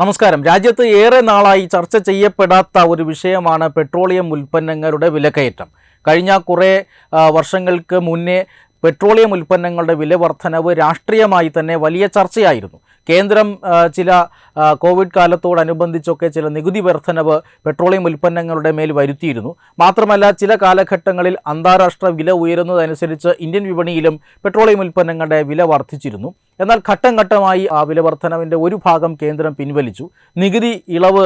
നമസ്കാരം. രാജ്യത്ത് ഏറെ നാളായി ചർച്ച ചെയ്യപ്പെടാത്ത ഒരു വിഷയമാണ് പെട്രോളിയം ഉൽപ്പന്നങ്ങളുടെ വിലക്കയറ്റം. കഴിഞ്ഞ കുറേ വർഷങ്ങൾക്ക് മുന്നേ പെട്രോളിയം ഉൽപ്പന്നങ്ങളുടെ വില വർധനവ് രാഷ്ട്രീയമായി തന്നെ വലിയ ചർച്ചയായിരുന്നു. കേന്ദ്രം ചില കോവിഡ് കാലത്തോടനുബന്ധിച്ചൊക്കെ ചില നികുതി വർധനവ് പെട്രോളിയം ഉൽപ്പന്നങ്ങളുടെ മേൽ വരുത്തിയിരുന്നു. മാത്രമല്ല ചില കാലഘട്ടങ്ങളിൽ അന്താരാഷ്ട്ര വില ഉയരുന്നതനുസരിച്ച് ഇന്ത്യൻ വിപണിയിലും പെട്രോളിയം ഉൽപ്പന്നങ്ങളുടെ വില വർദ്ധിച്ചിരുന്നു എന്നാൽ ഘട്ടം ഘട്ടമായി ആ വിലവർധനവിന്റെ ഒരു ഭാഗം കേന്ദ്രം പിൻവലിച്ചു. നികുതി ഇളവ്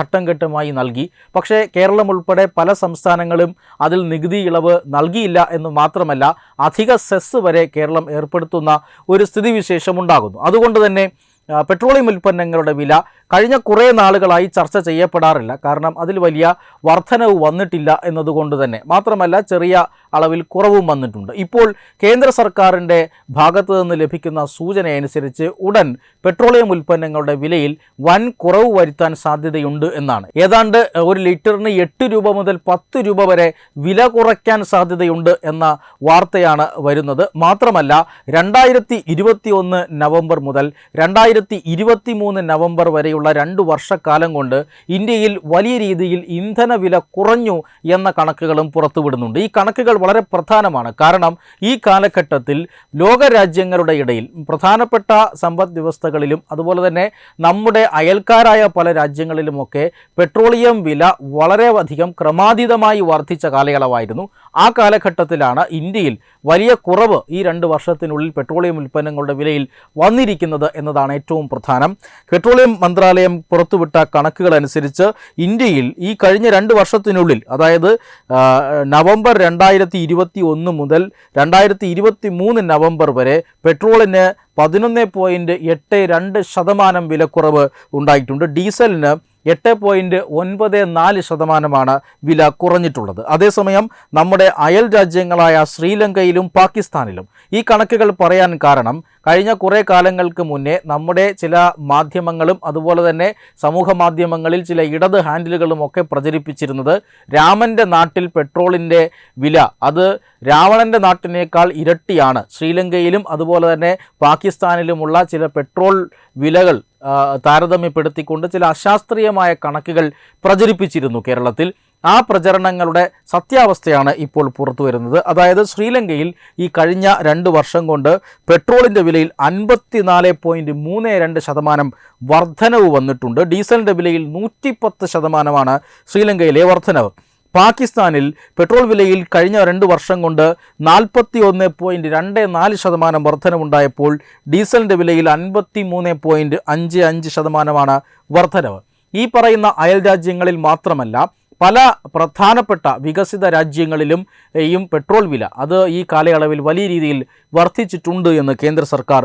ഘട്ടം ഘട്ടമായി നൽകി. പക്ഷേ കേരളം ഉൾപ്പെടെ പല സംസ്ഥാനങ്ങളും അതിൽ നികുതി ഇളവ് നൽകിയില്ല എന്ന് മാത്രമല്ല അധിക സെസ് വരെ കേരളം ഏർപ്പെടുത്തുന്ന ഒരു സ്ഥിതിവിശേഷം ഉണ്ടാകുന്നു. അതുകൊണ്ട് തന്നെ പെട്രോളിയം ഉൽപ്പന്നങ്ങളുടെ വില കഴിഞ്ഞ കുറേ നാളുകളായി ചർച്ച ചെയ്യപ്പെടാറില്ല. കാരണം അതിൽ വലിയ വർധനവ് വന്നിട്ടില്ല എന്നതുകൊണ്ട് തന്നെ. മാത്രമല്ല ചെറിയ അളവിൽ കുറവും വന്നിട്ടുണ്ട്. ഇപ്പോൾ കേന്ദ്ര സർക്കാരിന്റെ ഭാഗത്തു നിന്ന് ലഭിക്കുന്ന സൂചനയനുസരിച്ച് ഉടൻ പെട്രോളിയം ഉൽപ്പന്നങ്ങളുടെ വിലയിൽ വൻ കുറവ് വരുത്താൻ സാധ്യതയുണ്ട് എന്നാണ്. ഏതാണ്ട് ഒരു ലിറ്ററിന് എട്ട് രൂപ മുതൽ പത്ത് രൂപ വരെ വില കുറയ്ക്കാൻ സാധ്യതയുണ്ട് എന്ന വാർത്തയാണ് വരുന്നത്. മാത്രമല്ല രണ്ടായിരത്തി നവംബർ മുതൽ രണ്ടായിരത്തി നവംബർ വരെയുള്ള രണ്ട് വർഷക്കാലം കൊണ്ട് ഇന്ത്യയിൽ വലിയ രീതിയിൽ ഇന്ധനവില കുറഞ്ഞു എന്ന കണക്കുകളും പുറത്തുവിടുന്നുണ്ട്. ഈ കണക്കുകൾ വളരെ പ്രധാനമാണ്. കാരണം ഈ കാലഘട്ടത്തിൽ ലോകരാജ്യങ്ങളുടെ ഇടയിൽ പ്രധാനപ്പെട്ട സമ്പദ് വ്യവസ്ഥകളിലും അതുപോലെ തന്നെ നമ്മുടെ അയൽക്കാരായ പല രാജ്യങ്ങളിലുമൊക്കെ പെട്രോളിയം വില വളരെയധികം ക്രമാതീതമായി വർദ്ധിച്ച കാലയളവായിരുന്നു. ആ കാലഘട്ടത്തിലാണ് ഇന്ത്യയിൽ വലിയ കുറവ് ഈ രണ്ട് വർഷത്തിനുള്ളിൽ പെട്രോളിയം ഉൽപ്പന്നങ്ങളുടെ വിലയിൽ വന്നിരിക്കുന്നത് എന്നതാണ് ഏറ്റവും പ്രധാനം. പെട്രോളിയം മന്ത്രാലയം പുറത്തുവിട്ട കണക്കുകൾ അനുസരിച്ച് ഇന്ത്യയിൽ ഈ കഴിഞ്ഞ രണ്ട് വർഷത്തിനുള്ളിൽ അതായത് നവംബർ രണ്ടായിരത്തി ഇരുപത്തി ഒന്ന് മുതൽ രണ്ടായിരത്തി ഇരുപത്തി മൂന്ന് നവംബർ വരെ പെട്രോളിന് പതിനൊന്ന് പോയിന്റ് എട്ട് രണ്ട് ശതമാനം വിലക്കുറവ് ഉണ്ടായിട്ടുണ്ട്. ഡീസലിന് എട്ട് പോയിന്റ് ഒൻപത് നാല് ശതമാനമാണ് വില കുറഞ്ഞിട്ടുള്ളത്. അതേസമയം നമ്മുടെ അയൽ രാജ്യങ്ങളായ ശ്രീലങ്കയിലും പാകിസ്ഥാനിലും ഈ കണക്കുകൾ പറയാൻ കാരണം കഴിഞ്ഞ കുറേ കാലങ്ങൾക്ക് മുന്നേ നമ്മുടെ ചില മാധ്യമങ്ങളും അതുപോലെ തന്നെ സമൂഹ മാധ്യമങ്ങളിൽ ചില ഇടത് ഹാൻഡിലുകളും ഒക്കെ പ്രചരിപ്പിച്ചിരുന്നത് രാമന്റെ നാട്ടിൽ പെട്രോളിന്റെ വില അത് രാവണന്റെ നാട്ടിനേക്കാൾ ഇരട്ടിയാണ്. ശ്രീലങ്കയിലും അതുപോലെ തന്നെ പാകിസ്ഥാനിലുമുള്ള ചില പെട്രോൾ വിലകൾ താരതമ്യപ്പെടുത്തിക്കൊണ്ട് ചില അശാസ്ത്രീയമായ കണക്കുകൾ പ്രചരിപ്പിച്ചിരുന്നു കേരളത്തിൽ. ആ പ്രചരണങ്ങളുടെ സത്യാവസ്ഥയാണ് ഇപ്പോൾ പുറത്തു വരുന്നത്. അതായത് ശ്രീലങ്കയിൽ ഈ കഴിഞ്ഞ രണ്ട് വർഷം കൊണ്ട് പെട്രോളിന്റെ വിലയിൽ അൻപത്തിനാല് പോയിന്റ് മൂന്ന് രണ്ട് ശതമാനം വർധനവ് വന്നിട്ടുണ്ട്. ഡീസലിന്റെ വിലയിൽ നൂറ്റിപ്പത്ത് ശതമാനമാണ് ശ്രീലങ്കയിലെ വർധനവ്. പാകിസ്ഥാനിൽ പെട്രോൾ വിലയിൽ കഴിഞ്ഞ രണ്ട് വർഷം കൊണ്ട് നാൽപ്പത്തി ഒന്ന് പോയിന്റ് രണ്ട് നാല് ശതമാനം വർധനവുണ്ടായപ്പോൾ ഡീസലിന്റെ വിലയിൽ അൻപത്തി മൂന്ന് പോയിന്റ് അഞ്ച് അഞ്ച് ശതമാനമാണ് വർധനവ്. ഈ പറയുന്ന അയൽ രാജ്യങ്ങളിൽ മാത്രമല്ല പല പ്രധാനപ്പെട്ട വികസിത രാജ്യങ്ങളിലും ഈ പെട്രോൾ വില അത് ഈ കാലയളവിൽ വലിയ രീതിയിൽ വർദ്ധിച്ചിട്ടുണ്ട് എന്ന് കേന്ദ്ര സർക്കാർ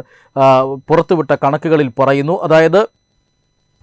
പുറത്തുവിട്ട കണക്കുകളിൽ പറയുന്നു. അതായത്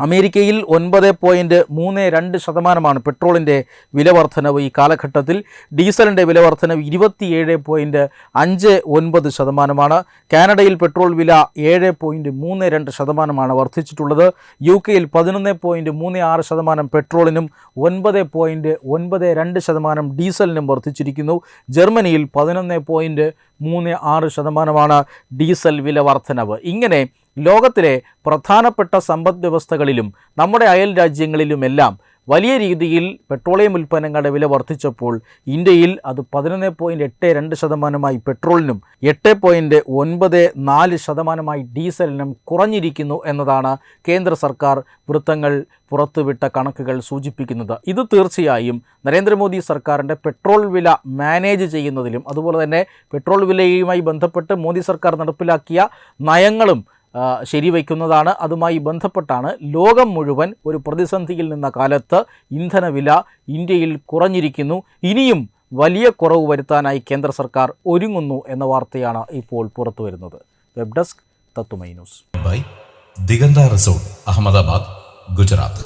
അമേരിക്കയിൽ ഒൻപത് പോയിന്റ് മൂന്ന് രണ്ട് ശതമാനമാണ് പെട്രോളിന്റെ വില വർധനവ് ഈ കാലഘട്ടത്തിൽ. ഡീസലിന്റെ വില വർധനവ് ഇരുപത്തിയേഴ് പോയിന്റ് അഞ്ച് ഒൻപത് ശതമാനമാണ്. കാനഡയിൽ പെട്രോൾ വില ഏഴ് പോയിന്റ് മൂന്ന് രണ്ട് ശതമാനമാണ് വർദ്ധിച്ചിട്ടുള്ളത്. യു കെയിൽ പതിനൊന്ന് പോയിന്റ് മൂന്ന് ആറ് ശതമാനം പെട്രോളിനും ഒൻപത് പോയിന്റ് ഒൻപത് രണ്ട് ശതമാനം ഡീസലിനും വർദ്ധിച്ചിരിക്കുന്നു. ജർമ്മനിയിൽ പതിനൊന്ന് പോയിന്റ് മൂന്ന് ആറ് ശതമാനമാണ് ഡീസൽ വില വർധനവ് ഇങ്ങനെ ലോകത്തിലെ പ്രധാനപ്പെട്ട സമ്പദ് വ്യവസ്ഥകളിലും നമ്മുടെ അയൽ രാജ്യങ്ങളിലുമെല്ലാം വലിയ രീതിയിൽ പെട്രോളിയം ഉൽപ്പന്നങ്ങളുടെ വില വർദ്ധിച്ചപ്പോൾ ഇന്ത്യയിൽ അത് പതിനൊന്ന് പോയിന്റ് എട്ട് രണ്ട് ശതമാനമായി പെട്രോളിനും എട്ട് പോയിന്റ് ഒൻപത് നാല് ശതമാനമായി ഡീസലിനും കുറഞ്ഞിരിക്കുന്നു എന്നതാണ് കേന്ദ്ര സർക്കാർ വൃത്തങ്ങൾ പുറത്തുവിട്ട കണക്കുകൾ സൂചിപ്പിക്കുന്നത്. ഇത് തീർച്ചയായും നരേന്ദ്രമോദി സർക്കാരിന്റെ പെട്രോൾ വില മാനേജ് ചെയ്യുന്നതിലും അതുപോലെ തന്നെ പെട്രോൾ വിലയുമായി ബന്ധപ്പെട്ട് മോദി സർക്കാർ നടപ്പിലാക്കിയ നയങ്ങളും ശരിവയ്ക്കുന്നതാണ്. അതുമായി ബന്ധപ്പെട്ടാണ് ലോകം മുഴുവൻ ഒരു പ്രതിസന്ധിയിൽ നിന്ന കാലത്ത് ഇന്ധനവില ഇന്ത്യയിൽ കുറഞ്ഞിരിക്കുന്നു. ഇനിയും വലിയ കുറവ് വരുത്താനായി കേന്ദ്ര സർക്കാർ ഒരുങ്ങുന്നു എന്ന വാർത്തയാണ് ഇപ്പോൾ പുറത്തു വരുന്നത്. വെബ് ഡെസ്ക് തത്തുമൈ news. Bye. Diganta resort Ahmedabad Gujarat.